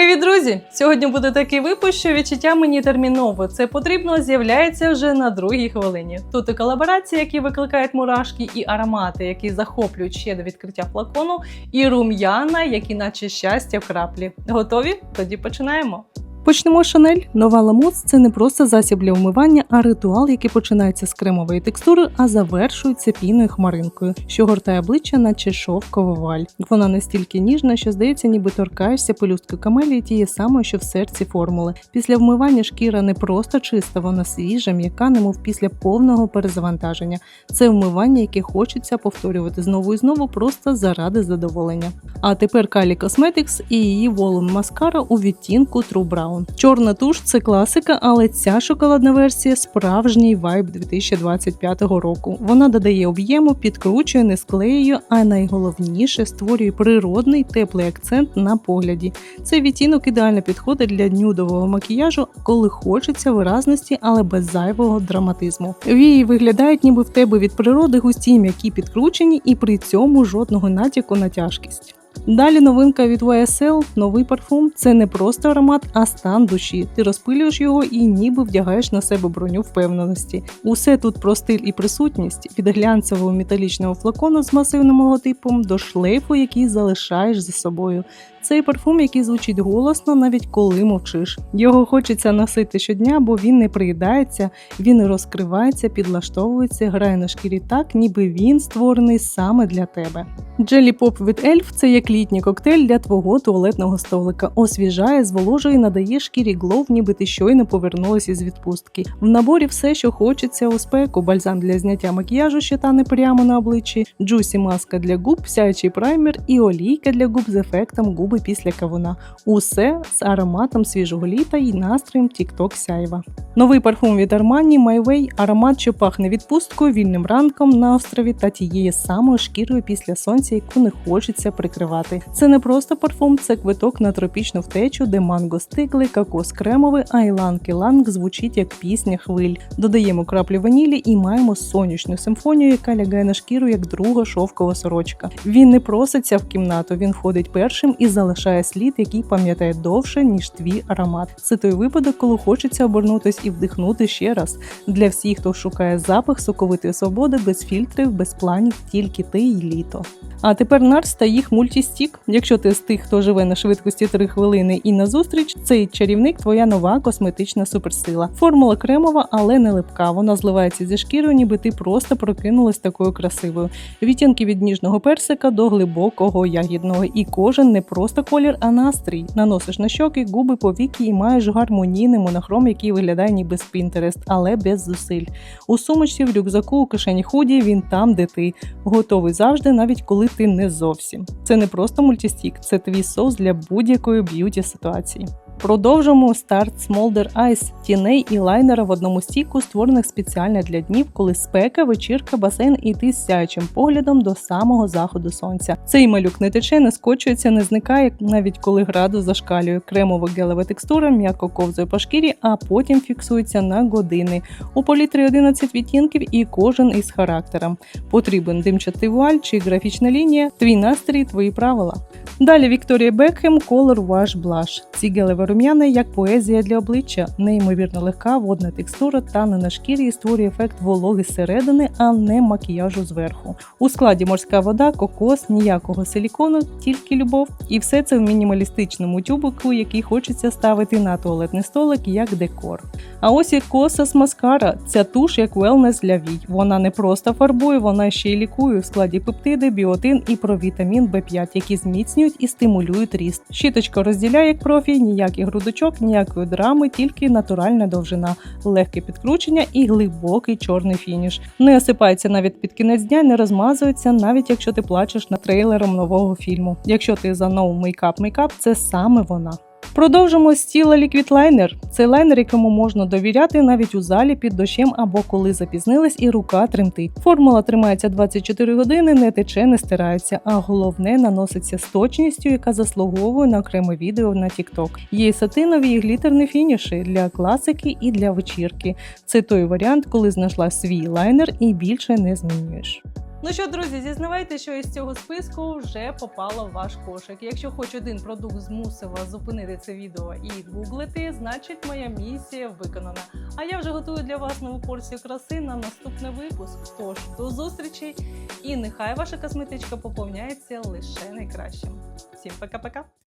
Привіт, друзі! Сьогодні буде такий випуск, що відчуття мені терміново. Це потрібно з'являється вже на другій хвилині. Тут і колаборації, які викликають мурашки, і аромати, які захоплюють ще до відкриття флакону, і рум'яна, які наче щастя в краплі. Готові? Тоді починаємо. Почнемо Шанель. Нова ламоц це не просто засіб для вмивання, а ритуал, який починається з кремової текстури, а завершується піною хмаринкою, що гортає обличчя, наче шовкова валь. Вона настільки ніжна, що здається, ніби торкаєшся пелюстки камелії тієї самої, що в серці формули. Після вмивання шкіра не просто чиста, вона свіжа, м'яка, немов після повного перезавантаження. Це вмивання, яке хочеться повторювати знову і знову, просто заради задоволення. А тепер Калі Cosmetics і її Volume Mascara у відтінку Brown. Чорна туш це класика, але ця шоколадна версія справжній вайб 2025 року. Вона додає об'єму, підкручує, не склеює, а найголовніше створює природний теплий акцент на погляді. Цей відтінок ідеально підходить для нюдового макіяжу, коли хочеться виразності, але без зайвого драматизму. Вії виглядають, ніби в тебе від природи густі, м'які підкручені, і при цьому жодного натяку на тяжкість. Далі новинка від YSL, новий парфум. Це не просто аромат, а стан душі. Ти розпилюєш його і ніби вдягаєш на себе броню впевненості. Усе тут про стиль і присутність від глянцевого металічного флакону з масивним логотипом до шлейфу, який залишаєш за собою. Цей парфум, який звучить голосно, навіть коли мовчиш. Його хочеться носити щодня, бо він не приїдається, він розкривається, підлаштовується, грає на шкірі так, ніби він створений саме для тебе. Джелі Поп від Ельф це як літній коктейль для твого туалетного столика. Освіжає, зволожує, надає шкірі глов, ніби ти щойно повернулася з відпустки. В наборі все, що хочеться у спеку, бальзам для зняття макіяжу, що тане прямо на обличчі, джусі маска для губ, сяючий праймер і олійка для губ з ефектом губи після кавуна. Усе з ароматом свіжого літа і настроєм TikTok сяйва. Новий парфум від Armani Way – аромат, що пахне відпусткою, вільним ранком на острові та тією самою шкірою після сонця, яку не хочеться прикривати. Це не просто парфум, це квиток на тропічну втечу, де манго стигли, кокос кремовий, а іланг-іланг звучить як пісня хвиль. Додаємо краплі ванілі і маємо сонячну симфонію, яка лягає на шкіру як друга шовкова сорочка. Він не проситься в кімнату, він входить першим і залишає слід, який пам'ятає довше, ніж твій аромат. Це той випадок, коли хочеться обернутись і вдихнути ще раз. Для всіх, хто шукає запах соковитої свободи без фільтрів, без планів, тільки ти й літо. А тепер Нарс та їх мультістік. Якщо ти з тих, хто живе на швидкості 3 хвилини і назустріч, цей чарівник твоя нова косметична суперсила. Формула кремова, але не липка. Вона зливається зі шкірою, ніби ти просто прокинулась такою красивою. Відтінки від ніжного персика до глибокого ягідного. І кожен не просто колір, а настрій. Наносиш на щоки, губи, повіки і маєш гармонійний монохром, який виглядає ніби з Pinterest, але без зусиль. У сумочці, в рюкзаку, у кишені худі він там, де ти. Готовий завжди, навіть коли ти не зовсім. Це не просто мультістік, це твій соус для будь-якої б'юті ситуації. Продовжимо Start Smolder Ice – тіней і лайнера в одному стіку, створених спеціально для днів, коли спека, вечірка, басейн і ти з сяючим поглядом до самого заходу сонця. Цей малюк не тече, не скочується, не зникає, навіть коли градус зашкалює. Кремова гелева текстура, м'яко ковзує по шкірі, а потім фіксується на години. У палітрі 11 відтінків і кожен із характером. Потрібен димчатий вуаль чи графічна лінія, твій настрій, твої правила. Далі Вікторія Бекхем Color Wash Blush. Ці гелеві рум'яна як поезія для обличчя, неймовірно легка, водна текстура тане на шкірі і створює ефект вологи зсередини, а не макіяжу зверху. У складі морська вода, кокос, ніякого силікону, тільки любов. І все це в мінімалістичному тюбику, який хочеться ставити на туалетний столик як декор. А ось і Косас Маскара. Ця туш як велнес для вій. Вона не просто фарбує, вона ще й лікує в складі пептиди, біотин і провітамін В5, які зміцнюють і стимулюють ріст. Щіточка розділяє як профі, ніяких грудочок, ніякої драми, тільки натуральна довжина, легке підкручення і глибокий чорний фініш. Не осипається навіть під кінець дня, не розмазується, навіть якщо ти плачеш над трейлером нового фільму. Якщо ти за ноу мейкап мейкап, це саме вона. Продовжимо з тіла Liquid Liner. Це лайнер, якому можна довіряти навіть у залі під дощем або коли запізнилась і рука тремтить. Формула тримається 24 години, не тече, не стирається, а головне наноситься з точністю, яка заслуговує на окреме відео на TikTok. Є сатинові і глітерні фініші для класики і для вечірки. Це той варіант, коли знайшла свій лайнер і більше не змінюєш. Ну що, друзі, зізнавайте, що із цього списку вже попало в ваш кошик. Якщо хоч один продукт змусив вас зупинити це відео і гуглити, значить моя місія виконана. А я вже готую для вас нову порцію краси на наступний випуск. Тож до зустрічі і нехай ваша косметичка поповняється лише найкращим. Всім пока-пока!